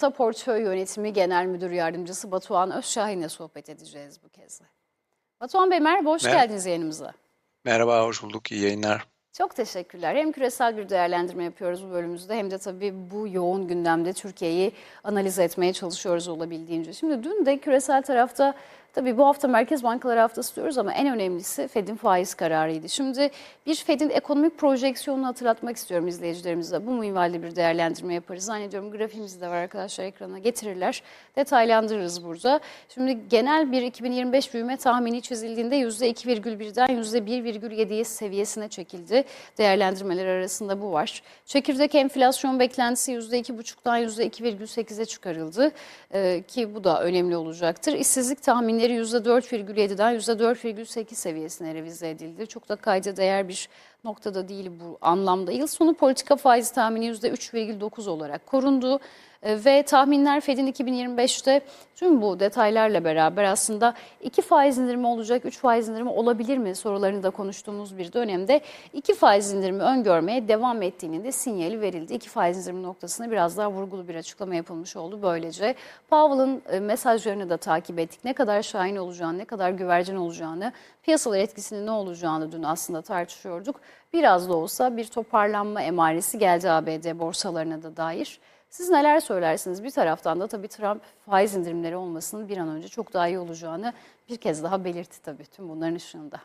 Borsa Portföy Yönetimi Genel Müdür Yardımcısı Batuhan Özşahin'le sohbet edeceğiz bu kez de. Batuhan Bey merhaba, hoş Mer- geldiniz yayınımıza. Merhaba, hoş bulduk. İyi yayınlar. Çok teşekkürler. Hem küresel bir değerlendirme yapıyoruz bu bölümümüzde hem de tabii bu yoğun gündemde Türkiye'yi analiz etmeye çalışıyoruz olabildiğince. Şimdi dün de küresel tarafta tabii bu hafta Merkez Bankaları Haftası diyoruz ama en önemlisi Fed'in faiz kararıydı. Şimdi bir Fed'in ekonomik projeksiyonunu hatırlatmak istiyorum izleyicilerimize. Bu minvalde bir değerlendirme yaparız. Zannediyorum grafimiz de var arkadaşlar ekrana getirirler. Detaylandırırız burada. Şimdi genel bir 2025 büyüme tahmini çizildiğinde %2,1'den %1,7'ye seviyesine çekildi. Değerlendirmeler arasında bu var. Çekirdek enflasyon beklentisi %2,5'dan %2,8'e çıkarıldı. Ee, ki bu da önemli olacaktır. İşsizlik tahminleri %4,7'den %4,8 seviyesine revize edildi. Çok da kayda değer bir noktada değil bu anlamda. Yıl sonu politika faiz tahmini %3,9 olarak korundu. E, Ve tahminler Fed'in 2025'te tüm bu detaylarla beraber aslında iki faiz indirimi olacak, üç faiz indirimi olabilir mi sorularını da konuştuğumuz bir dönemde iki faiz indirimi öngörmeye devam ettiğinin de sinyali verildi. İki faiz indirimi noktasına biraz daha vurgulu bir açıklama yapılmış oldu böylece. Powell'ın e, mesajlarını da takip ettik. Ne kadar şahin olacağını, ne kadar güvercin olacağını, piyasalar etkisinin ne olacağını dün aslında tartışıyorduk. Biraz da olsa bir toparlanma emaresi geldi ABD borsalarına da dair. Siz neler söylersiniz? Bir taraftan da tabii Trump faiz indirimleri olmasının bir an önce çok daha iyi olacağını bir kez daha belirtti tabii tüm bunların ışığında.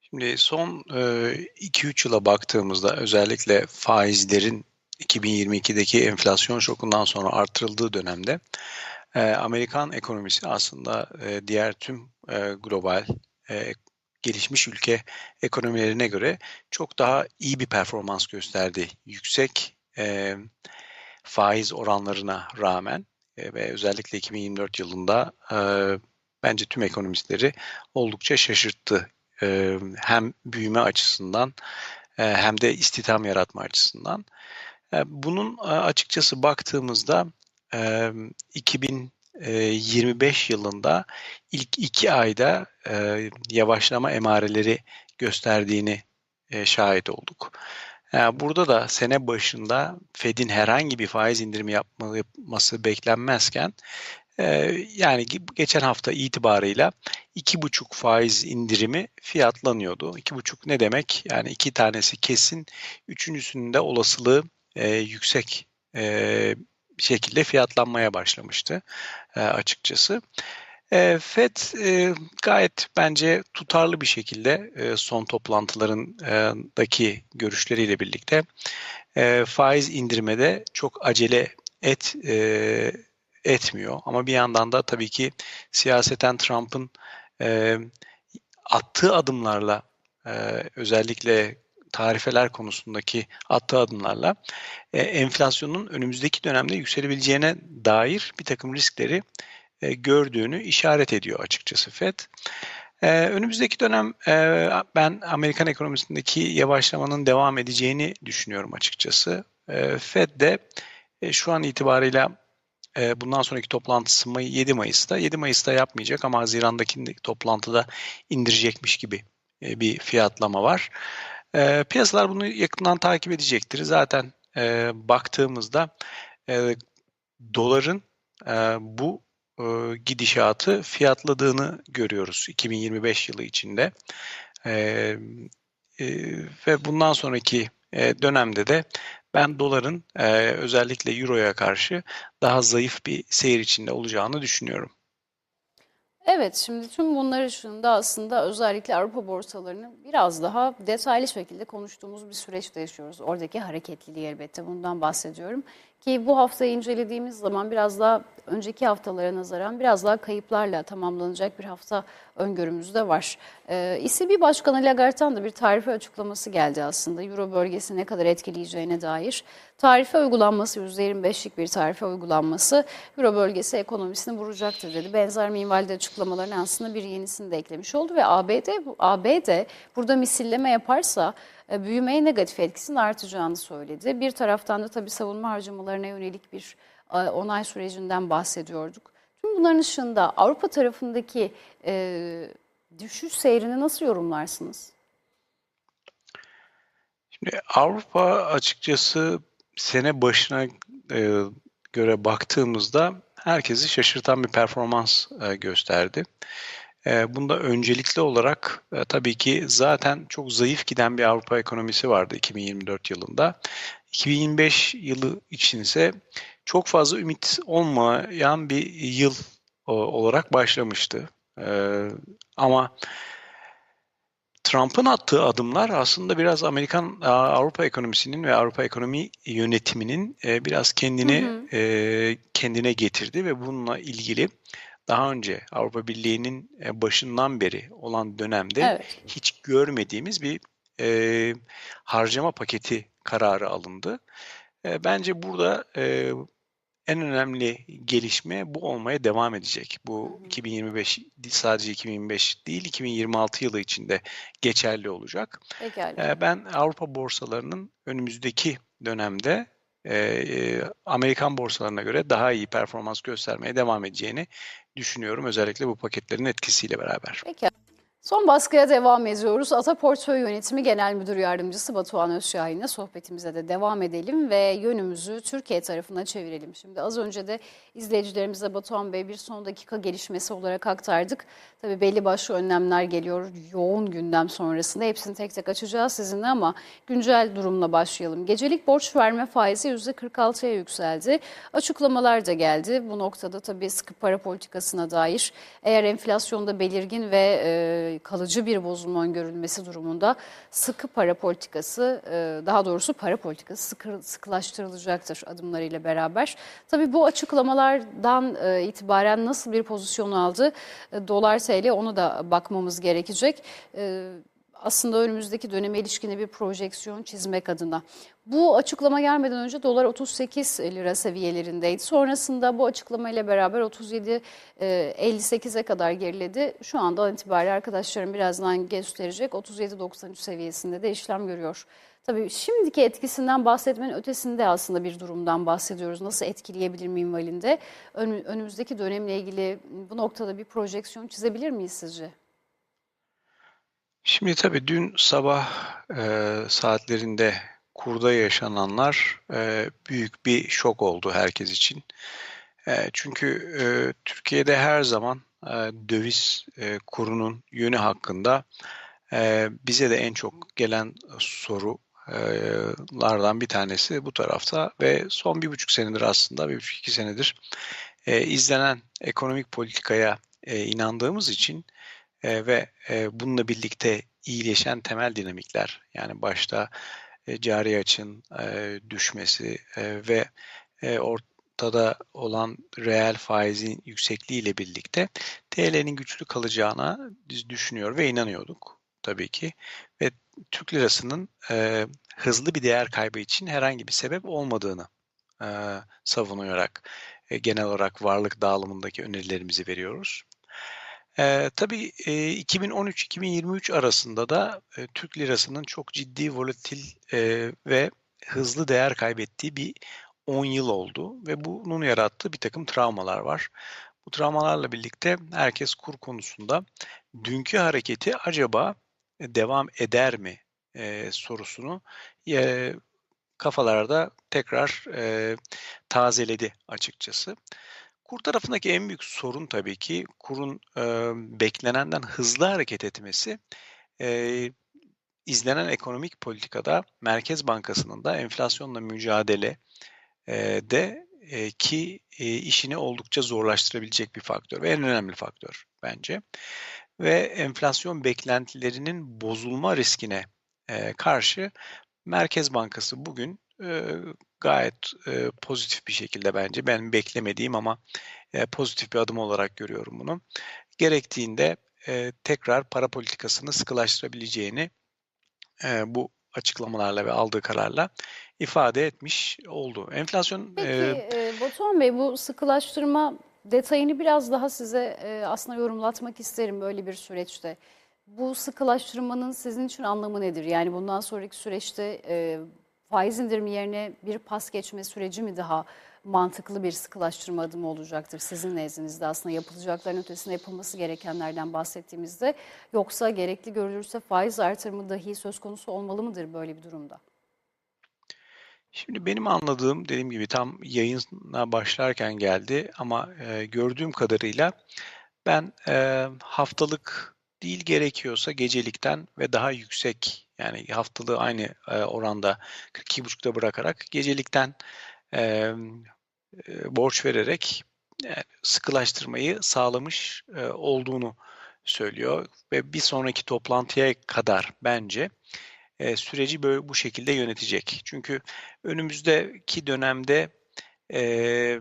Şimdi son 2-3 yıla baktığımızda özellikle faizlerin 2022'deki enflasyon şokundan sonra artırıldığı dönemde e, Amerikan ekonomisi aslında e, diğer tüm e, global e, gelişmiş ülke ekonomilerine göre çok daha iyi bir performans gösterdi. Yüksek e, faiz oranlarına rağmen e, ve özellikle 2024 yılında e, bence tüm ekonomistleri oldukça şaşırttı. E, hem büyüme açısından e, hem de istihdam yaratma açısından. E, bunun e, açıkçası baktığımızda e, 2025 yılında ilk iki ayda e, yavaşlama emareleri gösterdiğini e, şahit olduk. Yani burada da sene başında Fed'in herhangi bir faiz indirimi yapması beklenmezken e, yani geçen hafta itibarıyla iki buçuk faiz indirimi fiyatlanıyordu. İki buçuk ne demek? Yani iki tanesi kesin, üçüncüsünün de olasılığı e, yüksek e, şekilde fiyatlanmaya başlamıştı e, açıkçası. E, FED e, gayet bence tutarlı bir şekilde e, son toplantılarındaki görüşleriyle birlikte e, faiz indirmede çok acele et e, etmiyor. Ama bir yandan da tabii ki siyaseten Trump'ın e, attığı adımlarla e, özellikle tarifeler konusundaki attığı adımlarla e, enflasyonun önümüzdeki dönemde yükselebileceğine dair bir takım riskleri e, gördüğünü işaret ediyor açıkçası FED. E, önümüzdeki dönem e, ben Amerikan ekonomisindeki yavaşlamanın devam edeceğini düşünüyorum açıkçası. E, FED de e, şu an itibarıyla e, bundan sonraki toplantısı 7 Mayıs'ta. 7 Mayıs'ta yapmayacak ama Haziran'daki toplantıda indirecekmiş gibi e, bir fiyatlama var. E, piyasalar bunu yakından takip edecektir. Zaten e, baktığımızda e, doların e, bu e, gidişatı fiyatladığını görüyoruz 2025 yılı içinde. E, e, ve bundan sonraki e, dönemde de ben doların e, özellikle euroya karşı daha zayıf bir seyir içinde olacağını düşünüyorum. Evet, şimdi tüm bunlar ışığında aslında özellikle Avrupa borsalarını biraz daha detaylı şekilde konuştuğumuz bir süreçte yaşıyoruz. Oradaki hareketliliği elbette bundan bahsediyorum. Ki bu haftayı incelediğimiz zaman biraz daha önceki haftalara nazaran biraz daha kayıplarla tamamlanacak bir hafta öngörümüz de var. Ee, ECB Başkanı Lagarde'dan da bir tarife açıklaması geldi aslında. Euro bölgesi ne kadar etkileyeceğine dair. Tarife uygulanması, %25'lik bir tarife uygulanması Euro bölgesi ekonomisini vuracaktır dedi. Benzer minvalde açıklamalarına aslında bir yenisini de eklemiş oldu ve ABD, ABD burada misilleme yaparsa büyümeye negatif etkisinin artacağını söyledi. Bir taraftan da tabii savunma harcamalarına yönelik bir e, onay sürecinden bahsediyorduk. Tüm bunların ışığında Avrupa tarafındaki e, düşüş seyrini nasıl yorumlarsınız? Şimdi Avrupa açıkçası sene başına e, göre baktığımızda herkesi şaşırtan bir performans e, gösterdi. E, bunda öncelikli olarak e, tabii ki zaten çok zayıf giden bir Avrupa ekonomisi vardı 2024 yılında. 2025 yılı içinse çok fazla ümit olmayan bir yıl o- olarak başlamıştı. E, ama Trump'ın attığı adımlar aslında biraz Amerikan Avrupa ekonomisinin ve Avrupa ekonomi yönetiminin e, biraz kendini Hı hı. e, kendine getirdi ve bununla ilgili daha önce Avrupa Birliği'nin e, başından beri olan dönemde Evet. hiç görmediğimiz bir e, harcama paketi kararı alındı. E, bence burada e, en önemli gelişme bu olmaya devam edecek. Bu 2025 değil, sadece 2025 değil 2026 yılı içinde geçerli olacak. Pekala. E, ben Avrupa borsalarının önümüzdeki dönemde e, e, Amerikan borsalarına göre daha iyi performans göstermeye devam edeceğini düşünüyorum. Özellikle bu paketlerin etkisiyle beraber. Peki. Son baskıya devam ediyoruz. Ata Portföy Yönetimi Genel Müdür Yardımcısı Batuhan Özşahin'le sohbetimize de devam edelim ve yönümüzü Türkiye tarafına çevirelim. Şimdi az önce de izleyicilerimize Batuhan Bey bir son dakika gelişmesi olarak aktardık. Tabii belli başlı önlemler geliyor yoğun gündem sonrasında. Hepsini tek tek açacağız sizinle ama güncel durumla başlayalım. Gecelik borç verme faizi %46'ya yükseldi. Açıklamalar da geldi. Bu noktada tabii sıkı para politikasına dair eğer enflasyonda belirgin ve e, kalıcı bir bozulma öngörülmesi durumunda sıkı para politikası, e, daha doğrusu para politikası sıkı, sıkılaştırılacaktır adımlarıyla beraber. Tabii bu açıklamalardan e, itibaren nasıl bir pozisyon aldı e, dolar TL onu da bakmamız gerekecek. E, aslında önümüzdeki döneme ilişkin bir projeksiyon çizmek adına. Bu açıklama gelmeden önce dolar 38 lira seviyelerindeydi. Sonrasında bu açıklamayla beraber 37 e, 58'e kadar geriledi. Şu andan itibaren arkadaşlarım birazdan gösterecek 37.93 seviyesinde de işlem görüyor. Tabii şimdiki etkisinden bahsetmenin ötesinde aslında bir durumdan bahsediyoruz. Nasıl etkileyebilir minvalinde? Ön- önümüzdeki dönemle ilgili bu noktada bir projeksiyon çizebilir miyiz sizce? Şimdi tabii dün sabah e, saatlerinde kurda yaşananlar e, büyük bir şok oldu herkes için. E, çünkü e, Türkiye'de her zaman e, döviz e, kurunun yönü hakkında e, bize de en çok gelen sorulardan bir tanesi bu tarafta ve son bir buçuk senedir aslında bir buçuk iki senedir e, izlenen ekonomik politikaya e, inandığımız için e, ve e, bununla birlikte iyileşen temel dinamikler yani başta e, cari açın e, düşmesi e, ve e, ortada olan reel faizin yüksekliği ile birlikte TL'nin güçlü kalacağına biz düşünüyor ve inanıyorduk tabii ki ve Türk lirasının e, hızlı bir değer kaybı için herhangi bir sebep olmadığını e, savunarak e, genel olarak varlık dağılımındaki önerilerimizi veriyoruz. Ee, tabii e, 2013-2023 arasında da e, Türk lirasının çok ciddi volatil e, ve hızlı değer kaybettiği bir 10 yıl oldu ve bunun yarattığı bir takım travmalar var. Bu travmalarla birlikte herkes kur konusunda dünkü hareketi acaba devam eder mi e, sorusunu e, kafalarda tekrar e, tazeledi açıkçası. Kur tarafındaki en büyük sorun tabii ki kurun e, beklenenden hızlı hareket etmesi. E, izlenen ekonomik politikada Merkez Bankası'nın da enflasyonla mücadele e, de e, ki e, işini oldukça zorlaştırabilecek bir faktör ve en önemli faktör bence. Ve enflasyon beklentilerinin bozulma riskine e, karşı Merkez Bankası bugün e, gayet e, pozitif bir şekilde bence ben beklemediğim ama e, pozitif bir adım olarak görüyorum bunu. Gerektiğinde e, tekrar para politikasını sıkılaştırabileceğini e, bu açıklamalarla ve aldığı kararla ifade etmiş oldu. Enflasyon Peki e, e, Batuhan Bey bu sıkılaştırma detayını biraz daha size e, aslında yorumlatmak isterim böyle bir süreçte. Bu sıkılaştırmanın sizin için anlamı nedir? Yani bundan sonraki süreçte e, faiz indirimi yerine bir pas geçme süreci mi daha mantıklı bir sıkılaştırma adımı olacaktır sizin nezdinizde aslında yapılacakların ötesinde yapılması gerekenlerden bahsettiğimizde yoksa gerekli görülürse faiz artırımı dahi söz konusu olmalı mıdır böyle bir durumda? Şimdi benim anladığım dediğim gibi tam yayına başlarken geldi ama e, gördüğüm kadarıyla ben e, haftalık değil gerekiyorsa gecelikten ve daha yüksek yani haftalığı aynı e, oranda 42,5'ta bırakarak gecelikten e, e, borç vererek yani sıkılaştırmayı sağlamış e, olduğunu söylüyor ve bir sonraki toplantıya kadar bence e, süreci böyle bu şekilde yönetecek. Çünkü önümüzdeki dönemde e, e,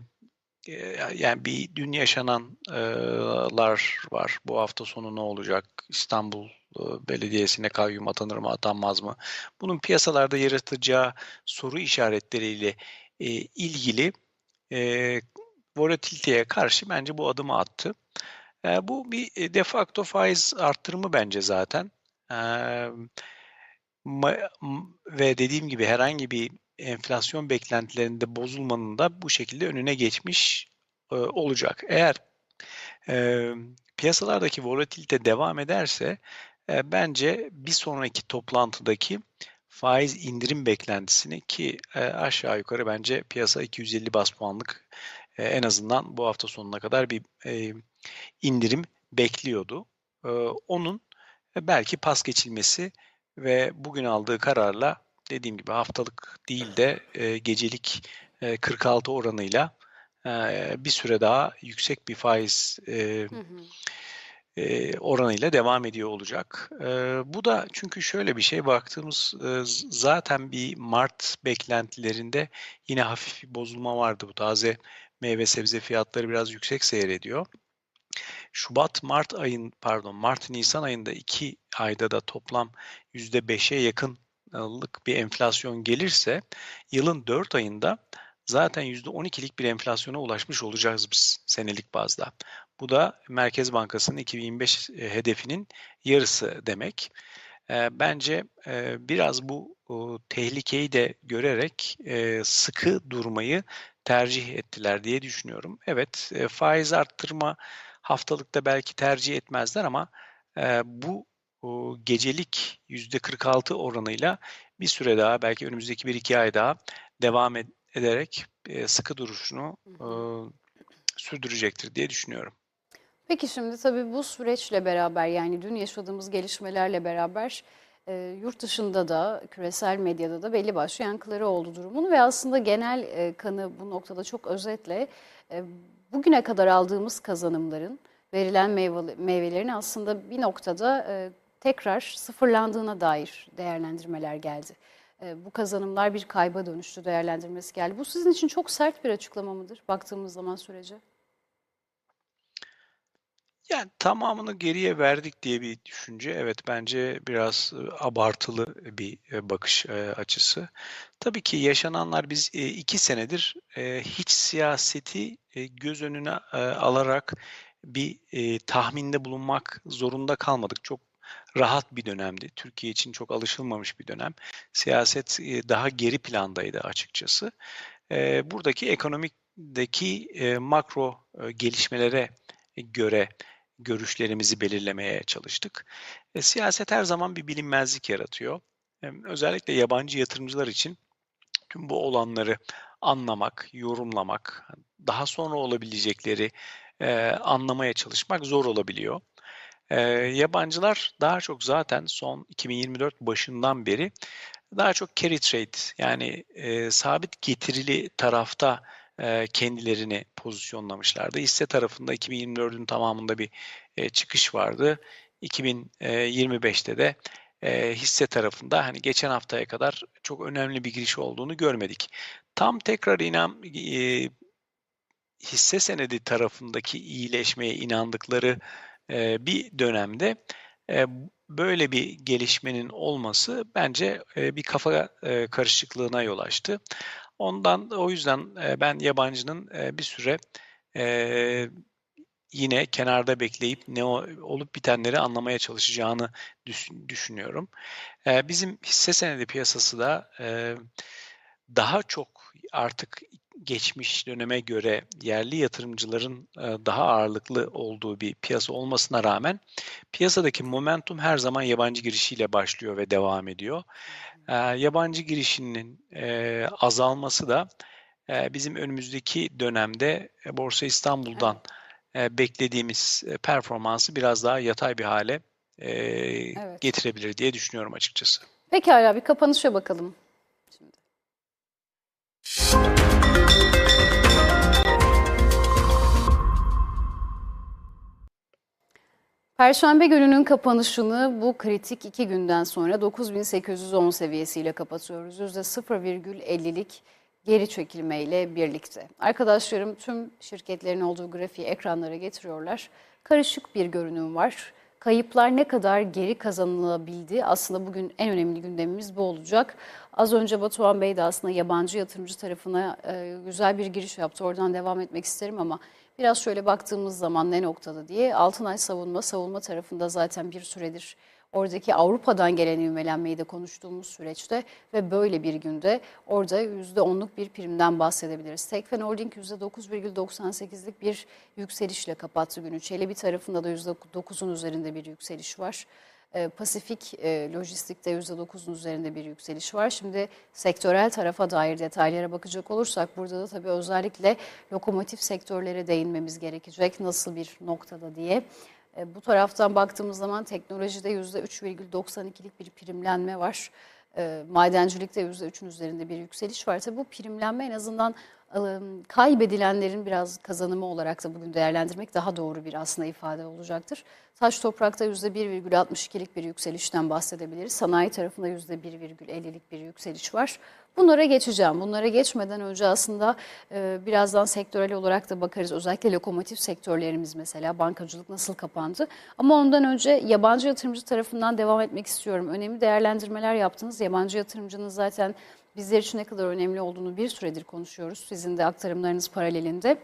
yani bir dün yaşananlar var. Bu hafta sonu ne olacak? İstanbul Belediyesi'ne kayyum atanır mı atanmaz mı? Bunun piyasalarda yaratacağı soru işaretleriyle ilgili volatiliteye karşı bence bu adımı attı. Bu bir de facto faiz arttırımı bence zaten. Ve dediğim gibi herhangi bir enflasyon beklentilerinde bozulmanın da bu şekilde önüne geçmiş e, olacak. Eğer e, piyasalardaki volatilite devam ederse e, bence bir sonraki toplantıdaki faiz indirim beklentisini ki e, aşağı yukarı bence piyasa 250 bas puanlık e, en azından bu hafta sonuna kadar bir e, indirim bekliyordu. E, onun belki pas geçilmesi ve bugün aldığı kararla dediğim gibi haftalık değil de e, gecelik e, 46 oranıyla e, bir süre daha yüksek bir faiz e, hı hı. E, oranıyla devam ediyor olacak. E, bu da çünkü şöyle bir şey baktığımız e, zaten bir Mart beklentilerinde yine hafif bir bozulma vardı. Bu taze meyve sebze fiyatları biraz yüksek seyrediyor. Şubat Mart ayın pardon Mart Nisan ayında iki ayda da toplam %5'e yakınlık bir enflasyon gelirse yılın 4 ayında zaten %12'lik bir enflasyona ulaşmış olacağız biz senelik bazda. Bu da Merkez Bankası'nın 2025 e, hedefinin yarısı demek. E, bence e, biraz bu tehlikeyi de görerek sıkı durmayı tercih ettiler diye düşünüyorum. Evet faiz arttırma haftalıkta belki tercih etmezler ama bu gecelik %46 oranıyla bir süre daha belki önümüzdeki bir iki ay daha devam ederek sıkı duruşunu sürdürecektir diye düşünüyorum. Peki şimdi tabii bu süreçle beraber yani dün yaşadığımız gelişmelerle beraber e, yurt dışında da küresel medyada da belli başlı yankıları oldu durumun ve aslında genel e, kanı bu noktada çok özetle e, bugüne kadar aldığımız kazanımların verilen meyve, meyvelerin aslında bir noktada e, tekrar sıfırlandığına dair değerlendirmeler geldi. E, bu kazanımlar bir kayba dönüştü değerlendirmesi geldi. Bu sizin için çok sert bir açıklama mıdır baktığımız zaman sürece? Yani tamamını geriye verdik diye bir düşünce evet bence biraz abartılı bir bakış açısı. Tabii ki yaşananlar biz iki senedir hiç siyaseti göz önüne alarak bir tahminde bulunmak zorunda kalmadık. Çok rahat bir dönemdi. Türkiye için çok alışılmamış bir dönem. Siyaset daha geri plandaydı açıkçası. Buradaki ekonomikteki makro gelişmelere göre görüşlerimizi belirlemeye çalıştık. E, siyaset her zaman bir bilinmezlik yaratıyor. Özellikle yabancı yatırımcılar için tüm bu olanları anlamak, yorumlamak, daha sonra olabilecekleri anlamaya çalışmak zor olabiliyor. E, yabancılar daha çok zaten son 2024 başından beri daha çok carry trade yani e, sabit getirili tarafta kendilerini pozisyonlamışlardı. Hisse tarafında 2024'ün tamamında bir çıkış vardı. 2025'te de hisse tarafında hani geçen haftaya kadar çok önemli bir giriş olduğunu görmedik. Tam tekrar inan hisse senedi tarafındaki iyileşmeye inandıkları bir dönemde böyle bir gelişmenin olması bence bir kafa karışıklığına yol açtı. Ondan o yüzden ben yabancının bir süre yine kenarda bekleyip ne olup bitenleri anlamaya çalışacağını düşünüyorum. Bizim hisse senedi piyasası da daha çok artık geçmiş döneme göre yerli yatırımcıların e, daha ağırlıklı olduğu bir piyasa olmasına rağmen piyasadaki momentum her zaman yabancı girişiyle başlıyor ve devam ediyor. E, yabancı girişinin e, azalması da bizim önümüzdeki dönemde Borsa İstanbul'dan evet. beklediğimiz performansı biraz daha yatay bir hale evet. getirebilir diye düşünüyorum açıkçası. Pekala bir kapanışa bakalım. Şimdi. Perşembe gününün kapanışını bu kritik iki günden sonra 9810 seviyesiyle kapatıyoruz. %0,50'lik geri çekilmeyle birlikte. Arkadaşlarım tüm şirketlerin olduğu grafiği ekranlara getiriyorlar. Karışık bir görünüm var. Kayıplar ne kadar geri kazanılabildi? Aslında bugün en önemli gündemimiz bu olacak. Az önce Batuhan Bey de aslında yabancı yatırımcı tarafına e, güzel bir giriş yaptı. Oradan devam etmek isterim ama biraz şöyle baktığımız zaman ne noktada diye Altınay savunma, savunma tarafında zaten bir süredir oradaki Avrupa'dan gelen ivmelenmeyi de konuştuğumuz süreçte ve böyle bir günde orada %10'luk bir primden bahsedebiliriz. Tekfen Holding %9,98'lik bir yükselişle kapattı günü. Çelebi tarafında da %9'un üzerinde bir yükseliş var. Ee, Pasifik e, Lojistik'te %9'un üzerinde bir yükseliş var. Şimdi sektörel tarafa dair detaylara bakacak olursak burada da tabii özellikle lokomotif sektörlere değinmemiz gerekecek. Nasıl bir noktada diye. E, bu taraftan baktığımız zaman teknolojide %3,92'lik bir primlenme var. E, madencilikte %3'ün üzerinde bir yükseliş var. Tabii bu primlenme en azından kaybedilenlerin biraz kazanımı olarak da bugün değerlendirmek daha doğru bir aslında ifade olacaktır. Taş toprakta %1,62'lik bir yükselişten bahsedebiliriz. Sanayi tarafında %1,50'lik bir yükseliş var. Bunlara geçeceğim. Bunlara geçmeden önce aslında e, birazdan sektörel olarak da bakarız. Özellikle lokomotif sektörlerimiz mesela bankacılık nasıl kapandı. Ama ondan önce yabancı yatırımcı tarafından devam etmek istiyorum. Önemli değerlendirmeler yaptınız. Yabancı yatırımcının zaten bizler için ne kadar önemli olduğunu bir süredir konuşuyoruz. Sizin de aktarımlarınız paralelinde.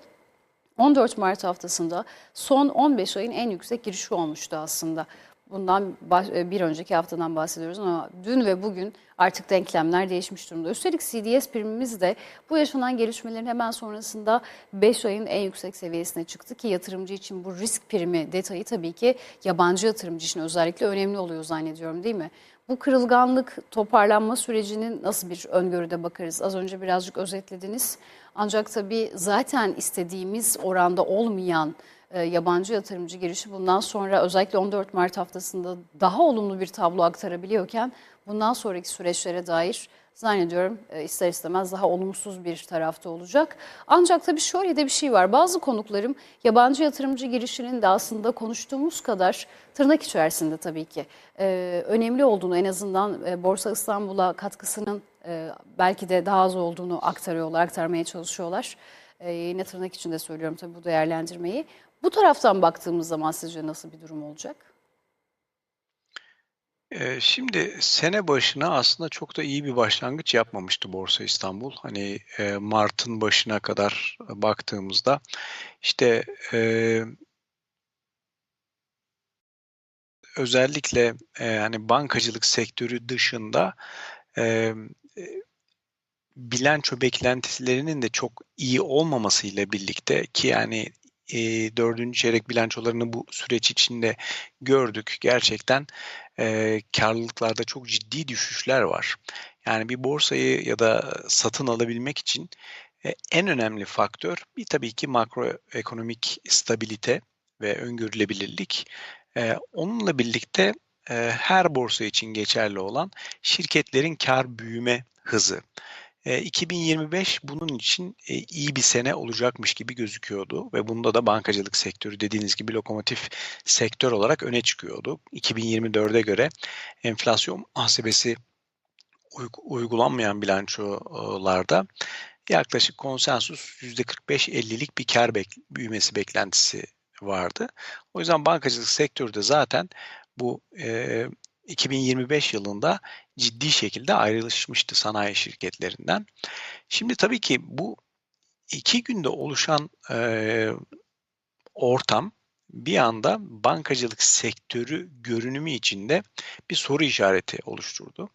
14 Mart haftasında son 15 ayın en yüksek girişi olmuştu aslında. Bundan e, bir önceki haftadan bahsediyoruz ama dün ve bugün artık denklemler değişmiş durumda. Üstelik CDS primimiz de bu yaşanan gelişmelerin hemen sonrasında 5 ayın en yüksek seviyesine çıktı ki yatırımcı için bu risk primi detayı tabii ki yabancı yatırımcı için özellikle önemli oluyor zannediyorum değil mi? Bu kırılganlık toparlanma sürecinin nasıl bir öngörüde bakarız? Az önce birazcık özetlediniz. Ancak tabii zaten istediğimiz oranda olmayan e, yabancı yatırımcı girişi bundan sonra özellikle 14 Mart haftasında daha olumlu bir tablo aktarabiliyorken bundan sonraki süreçlere dair zannediyorum e, ister istemez daha olumsuz bir tarafta olacak. Ancak tabii şöyle de bir şey var. Bazı konuklarım yabancı yatırımcı girişinin de aslında konuştuğumuz kadar tırnak içerisinde tabii ki e, önemli olduğunu en azından e, Borsa İstanbul'a katkısının belki de daha az olduğunu aktarıyorlar, aktarmaya çalışıyorlar. Yine tırnak içinde söylüyorum tabii bu değerlendirmeyi. Bu taraftan baktığımız zaman sizce nasıl bir durum olacak? Şimdi sene başına aslında çok da iyi bir başlangıç yapmamıştı Borsa İstanbul. Hani Mart'ın başına kadar baktığımızda işte özellikle hani bankacılık sektörü dışında bilanço beklentilerinin de çok iyi olmamasıyla birlikte ki yani e, dördüncü çeyrek bilançolarını bu süreç içinde gördük. Gerçekten e, karlılıklarda çok ciddi düşüşler var. Yani bir borsayı ya da satın alabilmek için e, en önemli faktör bir tabii ki makroekonomik stabilite ve öngörülebilirlik. E, onunla birlikte e, her borsa için geçerli olan şirketlerin kar büyüme hızı. 2025 bunun için iyi bir sene olacakmış gibi gözüküyordu ve bunda da bankacılık sektörü dediğiniz gibi lokomotif sektör olarak öne çıkıyordu. 2024'e göre enflasyon muhasebesi uygulanmayan bilançolarda yaklaşık konsensus %45-50'lik bir kar büyümesi beklentisi vardı. O yüzden bankacılık sektörü de zaten bu e, 2025 yılında ciddi şekilde ayrılışmıştı sanayi şirketlerinden. Şimdi tabii ki bu iki günde oluşan e, ortam bir anda bankacılık sektörü görünümü içinde bir soru işareti oluşturdu.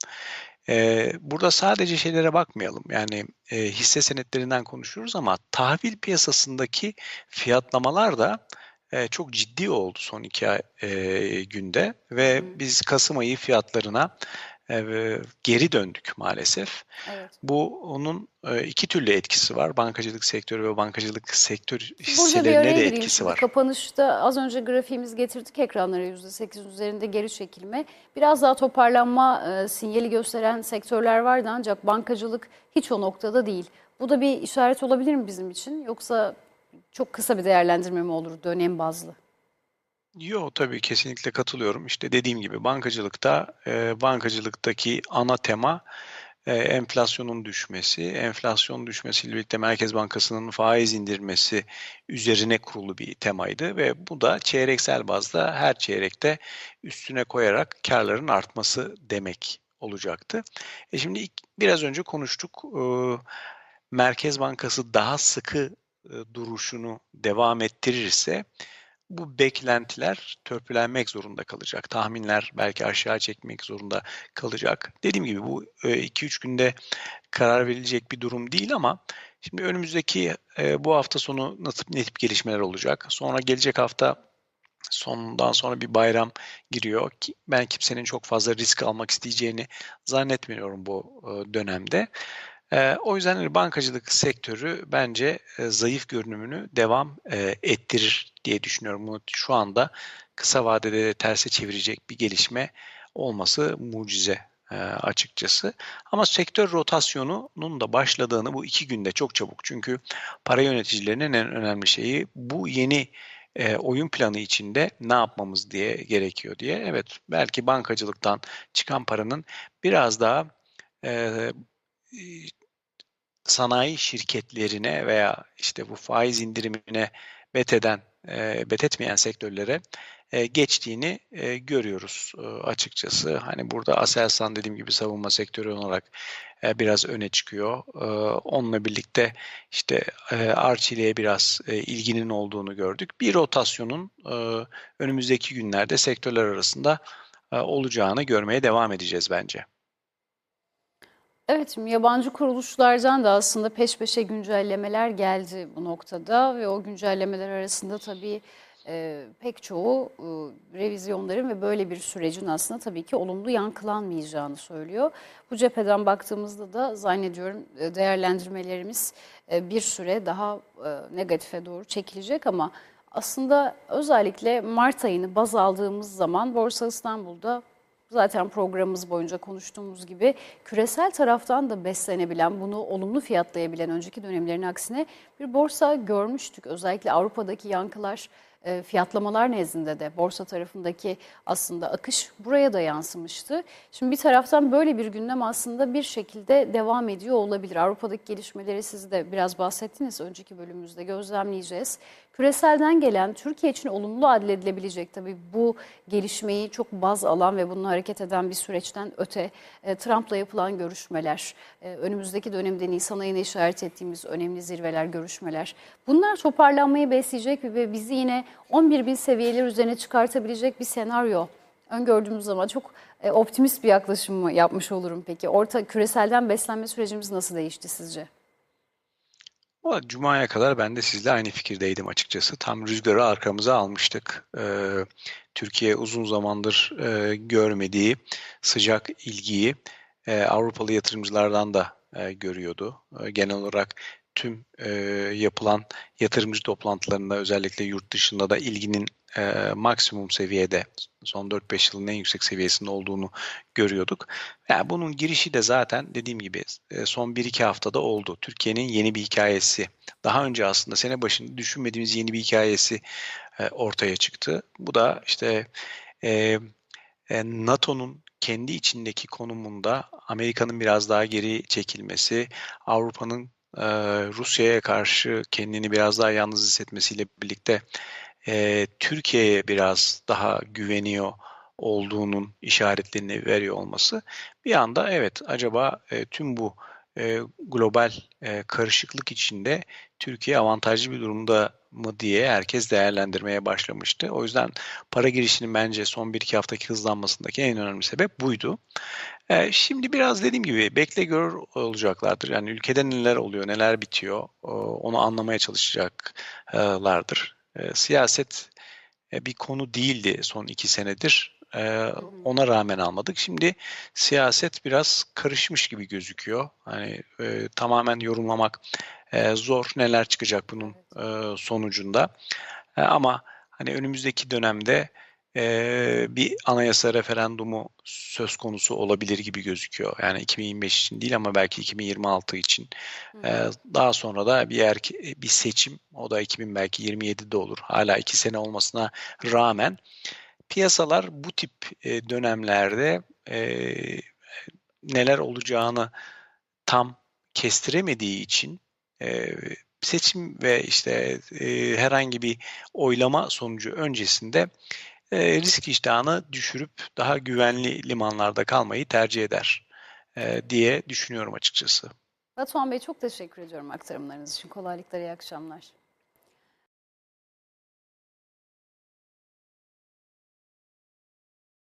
E, burada sadece şeylere bakmayalım. Yani e, hisse senetlerinden konuşuyoruz ama tahvil piyasasındaki fiyatlamalar da e, çok ciddi oldu son iki ay, e, günde ve biz Kasım ayı fiyatlarına e, geri döndük maalesef. Evet. Bu onun e, iki türlü etkisi var. Bankacılık sektörü ve bankacılık sektör hisselerine de etkisi var. kapanışta az önce grafiğimizi getirdik ekranlara %8 üzerinde geri çekilme. Biraz daha toparlanma sinyali gösteren sektörler vardı ancak bankacılık hiç o noktada değil. Bu da bir işaret olabilir mi bizim için yoksa çok kısa bir değerlendirme mi olur dönem bazlı? Yo tabii kesinlikle katılıyorum. İşte dediğim gibi bankacılıkta e, bankacılıktaki ana tema e, enflasyonun düşmesi. Enflasyon düşmesiyle birlikte Merkez Bankası'nın faiz indirmesi üzerine kurulu bir temaydı ve bu da çeyreksel bazda her çeyrekte üstüne koyarak karların artması demek olacaktı. E şimdi ilk, biraz önce konuştuk. E, Merkez Bankası daha sıkı e, duruşunu devam ettirirse bu beklentiler törpülenmek zorunda kalacak. Tahminler belki aşağı çekmek zorunda kalacak. Dediğim gibi bu 2-3 günde karar verilecek bir durum değil ama şimdi önümüzdeki e, bu hafta sonu nasıl ne tip gelişmeler olacak? Sonra gelecek hafta sonundan sonra bir bayram giriyor ben kimsenin çok fazla risk almak isteyeceğini zannetmiyorum bu e, dönemde. E, o yüzden hani bankacılık sektörü bence e, zayıf görünümünü devam e, ettirir diye düşünüyorum. Bunu şu anda kısa vadede de terse çevirecek bir gelişme olması mucize e, açıkçası. Ama sektör rotasyonunun da başladığını bu iki günde çok çabuk. Çünkü para yöneticilerinin en önemli şeyi bu yeni oyun planı içinde ne yapmamız diye gerekiyor diye. Evet belki bankacılıktan çıkan paranın biraz daha sanayi şirketlerine veya işte bu faiz indirimine bet eden, e, bet etmeyen sektörlere e, geçtiğini e, görüyoruz açıkçası. Hani burada Aselsan dediğim gibi savunma sektörü olarak biraz öne çıkıyor. E, onunla birlikte işte e, Arçelik'e biraz ilginin olduğunu gördük. Bir rotasyonun önümüzdeki günlerde sektörler arasında olacağını görmeye devam edeceğiz bence. Evet, şimdi yabancı kuruluşlardan da aslında peş peşe güncellemeler geldi bu noktada ve o güncellemeler arasında tabii e, pek çoğu e, revizyonların ve böyle bir sürecin aslında tabii ki olumlu yankılanmayacağını söylüyor. Bu cepheden baktığımızda da zannediyorum e, değerlendirmelerimiz e, bir süre daha e, negatife doğru çekilecek ama aslında özellikle Mart ayını baz aldığımız zaman Borsa İstanbul'da zaten programımız boyunca konuştuğumuz gibi küresel taraftan da beslenebilen, bunu olumlu fiyatlayabilen önceki dönemlerin aksine bir borsa görmüştük. Özellikle Avrupa'daki yankılar, e, fiyatlamalar nezdinde de borsa tarafındaki aslında akış buraya da yansımıştı. Şimdi bir taraftan böyle bir gündem aslında bir şekilde devam ediyor olabilir. Avrupa'daki gelişmeleri siz de biraz bahsettiniz önceki bölümümüzde gözlemleyeceğiz. Küreselden gelen Türkiye için olumlu adledilebilecek tabii bu gelişmeyi çok baz alan ve bununla hareket eden bir süreçten öte e, Trump'la yapılan görüşmeler, e, önümüzdeki dönemde Nisan ayına işaret ettiğimiz önemli zirveler, görüşmeler bunlar toparlanmayı besleyecek ve bizi yine 11 bin seviyeler üzerine çıkartabilecek bir senaryo öngördüğümüz zaman çok e, optimist bir yaklaşım mı yapmış olurum peki? Orta küreselden beslenme sürecimiz nasıl değişti sizce? Valla Cuma'ya kadar ben de sizle aynı fikirdeydim açıkçası. Tam rüzgarı arkamıza almıştık. Ee, Türkiye uzun zamandır e, görmediği sıcak ilgiyi e, Avrupalı yatırımcılardan da e, görüyordu. E, genel olarak tüm e, yapılan yatırımcı toplantılarında özellikle yurt dışında da ilginin e, maksimum seviyede son 4-5 yılın en yüksek seviyesinde olduğunu görüyorduk. Yani bunun girişi de zaten dediğim gibi e, son 1-2 haftada oldu. Türkiye'nin yeni bir hikayesi. Daha önce aslında sene başında düşünmediğimiz yeni bir hikayesi e, ortaya çıktı. Bu da işte e, e, NATO'nun kendi içindeki konumunda Amerika'nın biraz daha geri çekilmesi, Avrupa'nın e, Rusya'ya karşı kendini biraz daha yalnız hissetmesiyle birlikte e, Türkiye'ye biraz daha güveniyor olduğunun işaretlerini veriyor olması bir anda evet acaba e, tüm bu e, global e, karışıklık içinde Türkiye avantajlı bir durumda mı diye herkes değerlendirmeye başlamıştı. O yüzden para girişinin bence son 1-2 haftaki hızlanmasındaki en önemli sebep buydu. E, şimdi biraz dediğim gibi bekle gör olacaklardır. Yani ülkede neler oluyor, neler bitiyor e, onu anlamaya çalışacaklardır. E, siyaset e, bir konu değildi son iki senedir. E, ona rağmen almadık. Şimdi siyaset biraz karışmış gibi gözüküyor. Hani e, tamamen yorumlamak e, zor. Neler çıkacak bunun e, sonucunda. E, ama hani önümüzdeki dönemde e, bir anayasa referandumu söz konusu olabilir gibi gözüküyor. Yani 2025 için değil ama belki 2026 için. E, daha sonra da bir erke, bir seçim o da 2000 belki 27'de olur. Hala iki sene olmasına rağmen piyasalar bu tip e, dönemlerde e, neler olacağını tam kestiremediği için e, seçim ve işte e, herhangi bir oylama sonucu öncesinde e, risk iştahını düşürüp daha güvenli limanlarda kalmayı tercih eder e, diye düşünüyorum açıkçası. Batuhan Bey çok teşekkür ediyorum aktarımlarınız için. Kolaylıklar, iyi akşamlar.